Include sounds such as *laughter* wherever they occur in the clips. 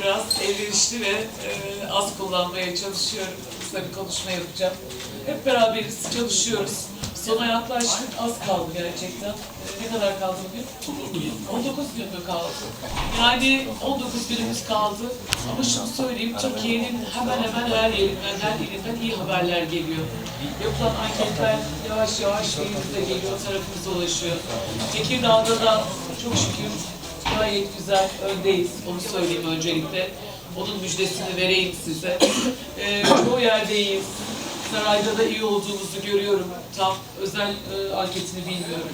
biraz elverişli ve e, az kullanmaya çalışıyorum. Kısa bir konuşma yapacağım. Hep beraberiz, çalışıyoruz. Sona yaklaştık, az kaldı gerçekten. E, ne kadar kaldı bugün? 19 gün mü kaldı? Yani 19 günümüz kaldı. Ama şunu söyleyeyim, Türkiye'nin hemen hemen her yerinden, her yerinden iyi haberler geliyor. Yapılan anketler yavaş yavaş elimize geliyor, tarafımıza ulaşıyor. Tekirdağ'da da çok şükür gayet güzel öndeyiz. Onu söyleyeyim öncelikle. Onun müjdesini vereyim size. Çoğu yerdeyiz. Sarayda da iyi olduğumuzu görüyorum. Tam özel e, anketini bilmiyorum.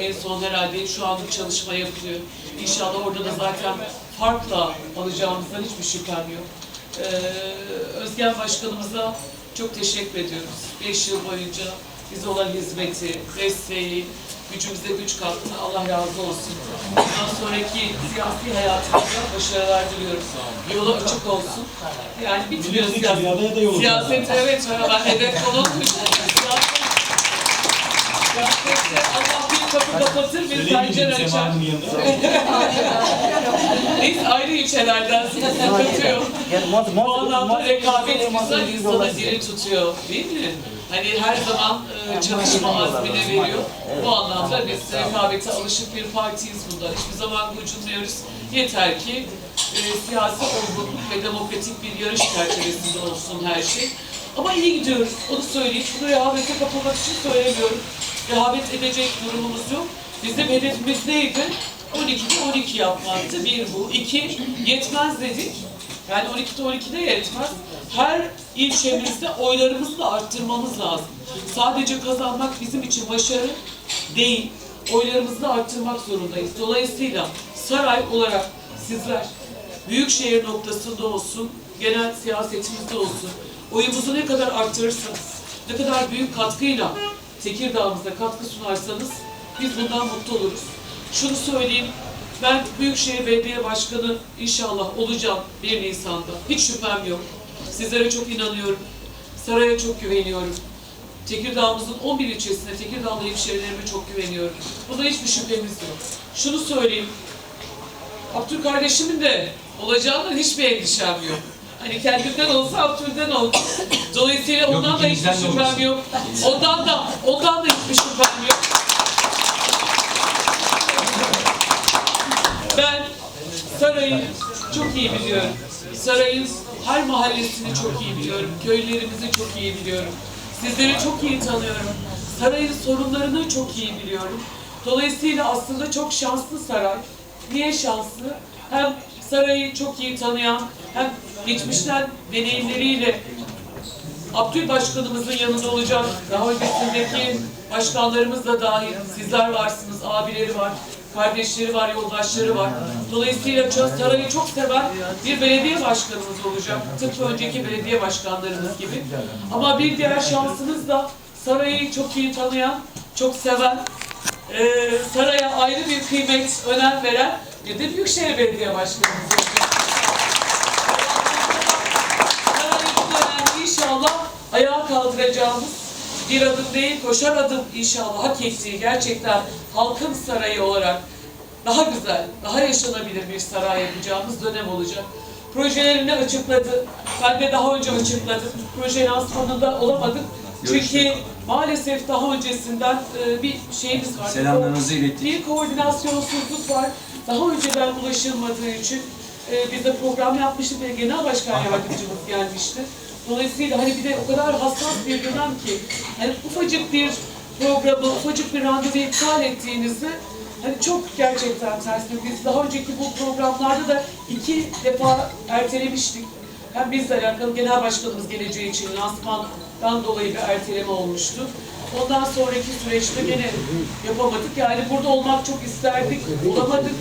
En son herhalde şu anlık çalışma yapılıyor. İnşallah orada da zaten farkla alacağımızdan hiçbir şüphem yok. Ee, Özgen Başkanımıza çok teşekkür ediyoruz. Beş yıl boyunca bize olan hizmeti, desteği, gücümüze güç kattı. Allah razı olsun. Bundan sonraki siyasi hayatımızda başarılar diliyorum. Yolu açık olsun. Yani bitmiyor siyaset. Siyaset evet ben hedef Siyaset- Siyasette Allah bir kapı kapatır bir pencere açar. *laughs* Biz ayrı ilçelerden sıkıntı yok. Bu anlamda rekabet güzel insanı diri tutuyor değil mi? Hani her zaman e, çalışma azmine veriyor. Bu anlamda biz rekabete alışık bir partiyiz bundan. Hiçbir zaman gocunmuyoruz. Yeter ki e, siyasi olgunluk ve demokratik bir yarış çerçevesinde olsun her şey. Ama iyi gidiyoruz. Onu söyleyeyim. Bunu rehavete kapılmak için söylemiyorum. Rehavet edecek durumumuz yok. Bizim hedefimiz neydi? 12'de 12 yapmaktı. Bir bu. İki, yetmez dedik. Yani 12'de 12'de yetmez. Her ilçemizde oylarımızı da arttırmamız lazım. Sadece kazanmak bizim için başarı değil. Oylarımızı da arttırmak zorundayız. Dolayısıyla saray olarak sizler büyükşehir noktasında olsun, genel siyasetimizde olsun, oyumuzu ne kadar arttırırsanız, ne kadar büyük katkıyla Tekirdağ'ımıza katkı sunarsanız biz bundan mutlu oluruz. Şunu söyleyeyim, ben Büyükşehir Belediye Başkanı inşallah olacağım 1 Nisan'da. Hiç şüphem yok. Sizlere çok inanıyorum. Saraya çok güveniyorum. Tekirdağ'ımızın 11 ilçesine, Tekirdağlı hemşehrilerime çok güveniyorum. Bunda hiçbir şüphemiz yok. Şunu söyleyeyim, Abdül kardeşimin de olacağından hiçbir endişem yok. Hani kendimden olsa Abdül'den oldu. Dolayısıyla ondan da hiçbir şüphem yok. Ondan da, ondan da hiçbir şüphem yok. Ben sarayı çok iyi biliyorum. Sarayın her mahallesini çok iyi biliyorum. Köylerimizi çok iyi biliyorum. Sizleri çok iyi tanıyorum. Sarayın sorunlarını çok iyi biliyorum. Dolayısıyla aslında çok şanslı saray. Niye şanslı? Hem sarayı çok iyi tanıyan, hem geçmişten deneyimleriyle Abdül Başkanımızın yanında olacak. Daha öncesindeki başkanlarımız da dahil. Sizler varsınız, abileri var, kardeşleri var, yoldaşları var. Dolayısıyla sarayı çok seven bir belediye başkanımız olacak. Tıpkı önceki belediye başkanlarımız gibi. Ama bir diğer şansınız da sarayı çok iyi tanıyan, çok seven, eee, saraya ayrı bir kıymet, önem veren bir de Büyükşehir Belediye Başkanımız olacak. Sarayı inşallah ayağa kaldıracağımız bir adım değil, koşar adım inşallah hak ettiği gerçekten halkın sarayı olarak daha güzel, daha yaşanabilir bir saray yapacağımız dönem olacak. Projelerini açıkladı. Ben de daha önce açıkladım. Proje lansmanında olamadık. Çünkü maalesef daha öncesinden e, bir şeyimiz var. Selamlarınızı ilettik. Bir koordinasyonsuzluk var. Daha önceden ulaşılmadığı için e, biz de program yapmıştık ve genel başkan *laughs* yardımcımız gelmişti. Dolayısıyla hani bir de o kadar hassas bir dönem ki hani ufacık bir programı, ufacık bir randevu iptal ettiğinizde hani çok gerçekten ters. Biz daha önceki bu programlarda da iki defa ertelemiştik. Hem bizle alakalı genel başkanımız geleceği için lansmandan dolayı bir erteleme olmuştu. Ondan sonraki süreçte gene yapamadık. Yani burada olmak çok isterdik, olamadık.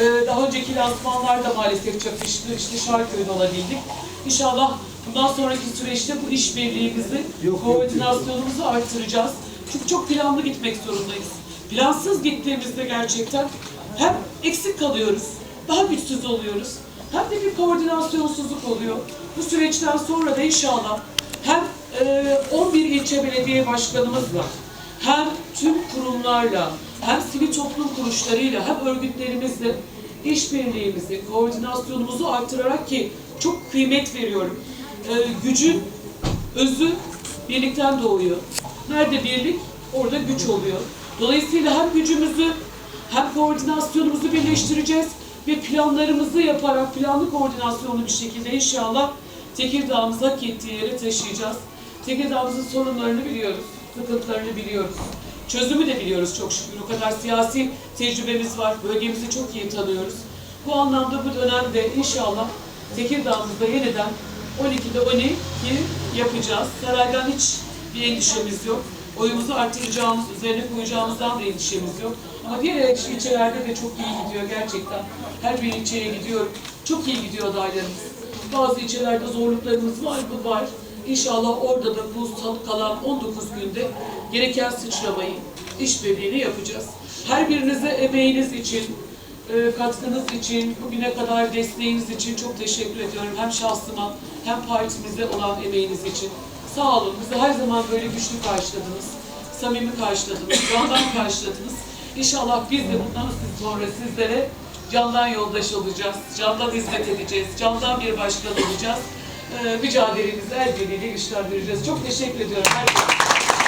Ee, daha önceki lansmanlarda maalesef çakıştı. İşte Şarköy'de olabildik. İnşallah bundan sonraki süreçte bu işbirliğimizi, koordinasyonumuzu arttıracağız. Çünkü çok planlı gitmek zorundayız. Plansız gittiğimizde gerçekten hem eksik kalıyoruz, daha güçsüz oluyoruz. Hem de bir koordinasyonsuzluk oluyor. Bu süreçten sonra da inşallah hem e, 11 ilçe belediye başkanımızla hem tüm kurumlarla hem sivil toplum kuruluşlarıyla hem örgütlerimizle işbirliğimizi, koordinasyonumuzu arttırarak ki çok kıymet veriyorum. Ee, gücün özü birlikten doğuyor. Nerede birlik, orada güç oluyor. Dolayısıyla hem gücümüzü hem koordinasyonumuzu birleştireceğiz ve planlarımızı yaparak planlı koordinasyonlu bir şekilde inşallah Tekirdağ'ımızı hak ettiği yere taşıyacağız. Tekirdağ'ımızın sorunlarını biliyoruz, sıkıntılarını biliyoruz. Çözümü de biliyoruz çok şükür. O kadar siyasi tecrübemiz var. Bölgemizi çok iyi tanıyoruz. Bu anlamda bu dönemde inşallah Tekirdağ'ımızda yeniden 12'de 12 yapacağız. Saraydan hiç bir endişemiz yok. Oyumuzu artıracağımız, üzerine koyacağımızdan da endişemiz yok. Ama diğer ilçelerde de çok iyi gidiyor gerçekten. Her bir ilçeye gidiyorum. Çok iyi gidiyor adaylarımız. Bazı ilçelerde zorluklarımız var, bu var. İnşallah orada da bu kalan 19 günde gereken sıçramayı, işbirliğini yapacağız. Her birinize emeğiniz için, e, katkınız için, bugüne kadar desteğiniz için çok teşekkür ediyorum. Hem şahsıma hem partimize olan emeğiniz için. Sağ olun. Bizi her zaman böyle güçlü karşıladınız. Samimi karşıladınız. Candan karşıladınız. İnşallah biz de bundan sonra sizlere candan yoldaş olacağız. Candan hizmet edeceğiz. Candan bir başkan olacağız. E, mücadelemizi el birliğiyle güçlendireceğiz. Çok teşekkür ediyorum. Herkese.